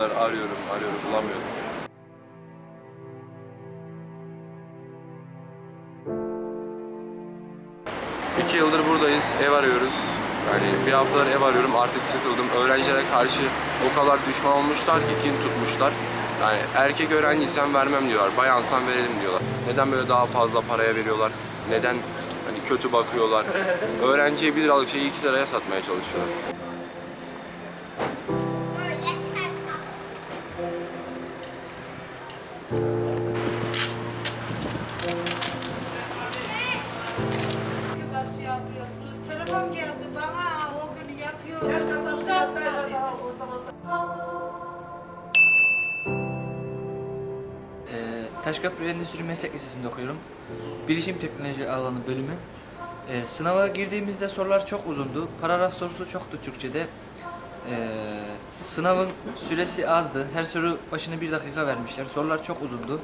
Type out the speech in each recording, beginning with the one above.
Arıyorum, arıyorum, bulamıyorum. İki yıldır buradayız, ev arıyoruz. Yani bir haftadır ev arıyorum, artık sıkıldım. Öğrencilere karşı o kadar düşman olmuşlar ki kin tutmuşlar. Yani erkek öğrenciysen vermem diyorlar, bayansan verelim diyorlar. Neden böyle daha fazla paraya veriyorlar? Neden hani kötü bakıyorlar? Öğrenciye 1 liralık şeyi 2 liraya satmaya çalışıyorlar. Nasıl yapıyorsun? Telefon geldi bana o gün yapıyor. Uzatmadı. Ee, Taşköprü Endüstri Meslek Lisesi'nde okuyorum. Bilişim Teknoloji alanı bölümü. Ee, sınava girdiğimizde sorular çok uzundu. Paragraf sorusu çoktu Türkçe'de. Ee, sınavın süresi azdı. Her soru başına bir dakika vermişler. Sorular çok uzundu.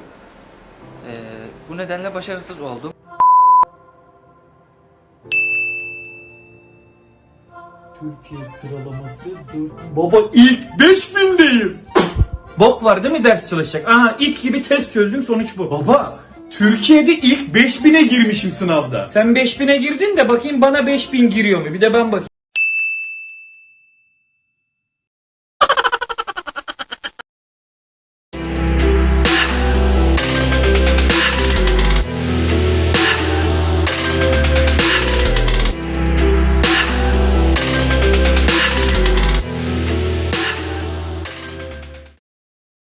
Ee, bu nedenle başarısız oldum. Türkiye sıralaması 4. Baba ilk 5000'deyim. Bok var değil mi ders çalışacak? Aha it gibi test çözdüm sonuç bu. Baba Türkiye'de ilk 5000'e girmişim sınavda. Sen 5000'e girdin de bakayım bana 5000 giriyor mu? Bir de ben bakayım.